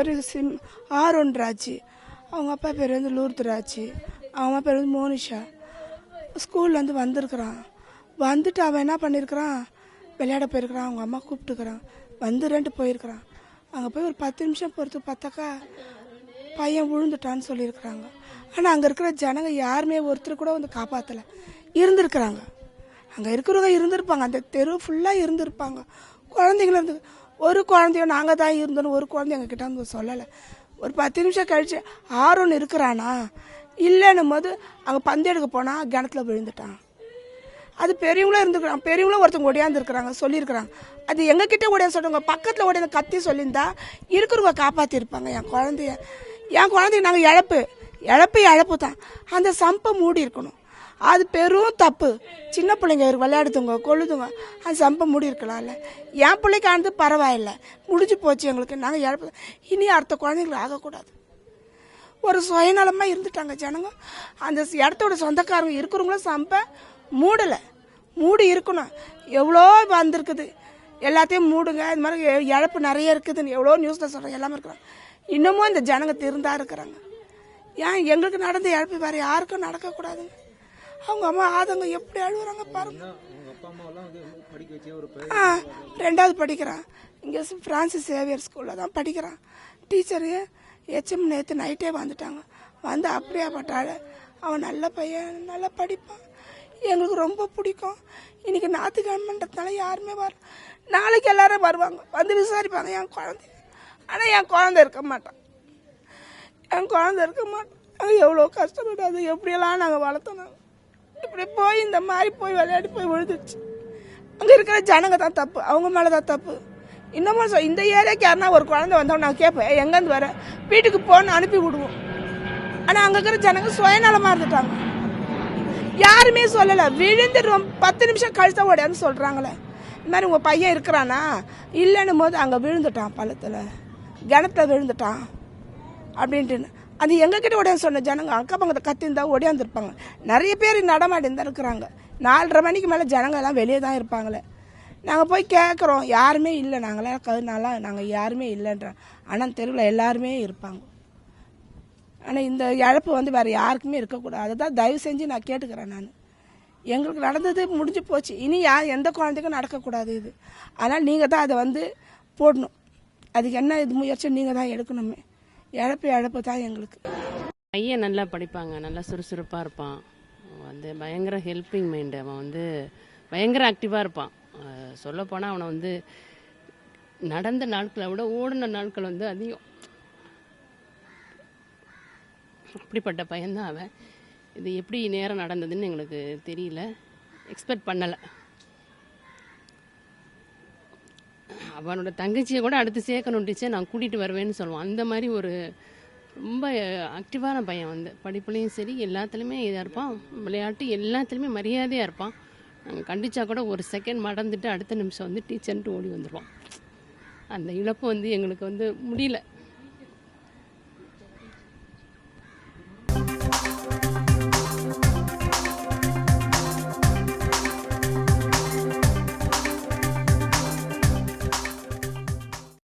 பேர் sim Aaron Raj. அவங்க அப்பா பேர் வந்து லூர்து ராஜ். அவங்க அம்மா பேர் வந்து மோனிஷா. ஸ்கூல்லேருந்து வந்திருக்கிறான். வந்துட்டு அவன் என்ன பண்ணியிருக்கிறான் விளையாட போயிருக்கிறான். அவங்க அம்மா கூப்பிட்டுக்கிறான். வந்துடுறேன்ட்டு போயிருக்கிறான். அங்கே போய் ஒரு பத்து நிமிஷம் பொறுத்து பார்த்தாக்கா பையன் விழுந்துட்டான்னு சொல்லியிருக்கிறாங்க. ஆனால் அங்கே இருக்கிற ஜனங்க யாருமே ஒருத்தர் கூட வந்து காப்பாற்றலை இருந்திருக்கிறாங்க. அங்கே இருக்கிறவங்க இருந்திருப்பாங்க. அந்த தெரு ஃபுல்லாக இருந்திருப்பாங்க. குழந்தைங்கள இருந்து ஒரு குழந்தைய நாங்கள் தான் இருந்தோன்னு ஒரு குழந்தை எங்ககிட்ட வந்து சொல்லலை. ஒரு பத்து நிமிஷம் கழித்து ஆரோன்னு இருக்கிறானா? இல்லைன்னும் போது அங்கே பந்து எடுக்க போனால் கிணத்துல விழுந்துட்டான். அது பெரியவங்களும் இருந்துக்கிறாங்க. பெரியவங்களும் ஒருத்தவங்க ஒடியாந்துருக்குறாங்க சொல்லியிருக்கிறாங்க. அது எங்ககிட்ட ஓடியாந்து சொல்லுவாங்க பக்கத்தில் ஓடியாந்து கத்தி சொல்லியிருந்தா இருக்கிறவங்க காப்பாற்றிருப்பாங்க என் குழந்தைய என் குழந்தைய நாங்கள் இழப்பு. இழப்பு இழப்பு தான் அந்த சம்பை மூடி இருக்கணும் அது பெரும் தப்பு. சின்ன பிள்ளைங்க விளையாடுதுங்க கொழுதுங்க. அது சம்ப மூடி இருக்கலாம்ல. என் பிள்ளைக்கு ஆனது பரவாயில்ல. முடிஞ்சு போச்சு எங்களுக்கு. நாங்கள் இழப்பு. இனி அடுத்த குழந்தைங்களுக்கு ஆகக்கூடாது. ஒரு சுயநலமாக இருந்துட்டாங்க ஜனங்க. அந்த இடத்தோட சொந்தக்காரங்க இருக்கிறவங்களும் சம்ப மூடலை. மூடி இருக்கணும். எவ்வளோ வந்திருக்குது. எல்லாத்தையும் மூடுங்க. இது மாதிரி எ- இழப்பு நிறைய இருக்குதுன்னு எவ்வளோ நியூஸில் சொல்கிறேன் எல்லாமே இருக்கிறாங்க. இன்னமும் இந்த ஜனங்க திருந்தா இருக்கிறாங்க. ஏன் எங்களுக்கு நடந்த இழப்பு வேறு யாருக்கும் நடக்கக்கூடாதுங்க. அவங்க அம்மா ஆதங்க எப்படி அழுகுறாங்க பாருங்க. ரெண்டாவது படிக்கிறான். இங்கே ஃப்ரான்சிஸ் சேவியர் ஸ்கூலில் தான் படிக்கிறான். டீச்சரு எச்எம் நேற்று நைட்டே வந்துட்டாங்க. வந்து அப்படியே பட்டாள் அவன் நல்ல பையன் நல்லா படிப்பான். எங்களுக்கு ரொம்ப பிடிக்கும். இன்னைக்கு ஞாயிற்றுக்கிழமைன்றதுனால யாருமே வர நாளைக்கு எல்லாரும் வருவாங்க. வந்து விசாரிப்பாங்க என் குழந்தை. ஆனால் என் குழந்தை இருக்க மாட்டான். என் குழந்தை இருக்க மாட்டான். எவ்வளோ கஷ்டப்பட்டு அது எப்படியெல்லாம் நாங்கள் வளர்த்தோம். நாங்கள் இப்படி போய் இந்த மாதிரி போய் விளையாடி போய் விழுந்துருச்சு. அங்கே இருக்கிற ஜனங்க தான் தப்பு அவங்க மேலே தான் தப்பு. இன்னமும் சொ- இந்த ஏரியாவுக்கு யாருன்னா ஒரு குழந்தை வந்தோம் நான் கேட்பேன் எங்கேருந்து வர? வீட்டுக்கு போன்னு அனுப்பி விடுவோம். ஆனால் அங்கே இருக்கிற ஜனங்க சுயநலமாக இருந்துட்டாங்க. யாருமே சொல்லலை. விழுந்து பத்து நிமிஷம் கழுத்த ஓடியான்னு சொல்கிறாங்களே இந்த மாதிரி உங்கள் பையன் இருக்கிறானா? இல்லைன்னும் போது அங்கே விழுந்துட்டான் பள்ளத்தில். கிணத்துல விழுந்துட்டான். அப்படின்ட்டு அது எங்ககிட்ட ஓடியாந்து சொன்ன ஜனங்க அக்கா பக்கத்தில் கத்திருந்தா ஓடியாந்துருப்பாங்க. நிறைய பேர் நடமாடி தான் இருக்கிறாங்க. நாலரை மணிக்கு மேலே ஜனங்க எல்லாம் வெளியே தான் இருப்பாங்களே. நாங்கள் போய் கேட்குறோம் யாருமே இல்லை நாங்களாம் கதுனாலாம் நாங்கள் யாருமே இல்லைன்றோம். ஆனால் தெருவில் எல்லாருமே இருப்பாங்க. ஆனால் இந்த இழப்பு வந்து வேறு யாருக்குமே இருக்கக்கூடாது. அதை தான் தயவு செஞ்சு நான் கேட்டுக்கிறேன் நான். எங்களுக்கு நடந்தது முடிஞ்சு போச்சு. இனி யார் எந்த குழந்தைக்கும் நடக்கக்கூடாது இது. ஆனால் நீங்கள் தான் அதை வந்து போடணும். அதுக்கு என்ன இது முயற்சி நீங்கள் தான் எடுக்கணுமே. இழப்பு இழப்பு தான் எங்களுக்கு. பையன் நல்லா படிப்பாங்க நல்லா சுறுசுறுப்பாக இருப்பான். அவன் வந்து பயங்கர ஹெல்பிங் மைண்டு அவன் வந்து பயங்கர ஆக்டிவாக இருப்பான். சொல்லப்போனால் அவனை வந்து நடந்த நாட்களை விட ஓடின நாட்கள் வந்து அதிகம். அப்படிப்பட்ட பையன்தான் அவன். இது எப்படி நேரம் நடந்ததுன்னு எங்களுக்கு தெரியல. எக்ஸ்பெக்ட் பண்ணலை. அவனோட தங்கச்சியை கூட அடுத்து சேர்க்கணும் டீச்சர். நான் கூட்டிகிட்டு வருவேன்னு சொல்லுவான். அந்த மாதிரி ஒரு ரொம்ப ஆக்டிவான பையன் வந்து படிப்புலேயும் சரி எல்லாத்துலேயுமே இதாக இருப்பான். விளையாட்டு எல்லாத்துலேயுமே மரியாதையாக இருப்பான். நாங்கள் கண்டிச்சா கூட ஒரு செகண்ட் மறந்துட்டு அடுத்த நிமிஷம் வந்து டீச்சர்ன்ட்டு ஓடி வந்துடுவான் அந்த இழப்பு வந்து எங்களுக்கு வந்து முடியல.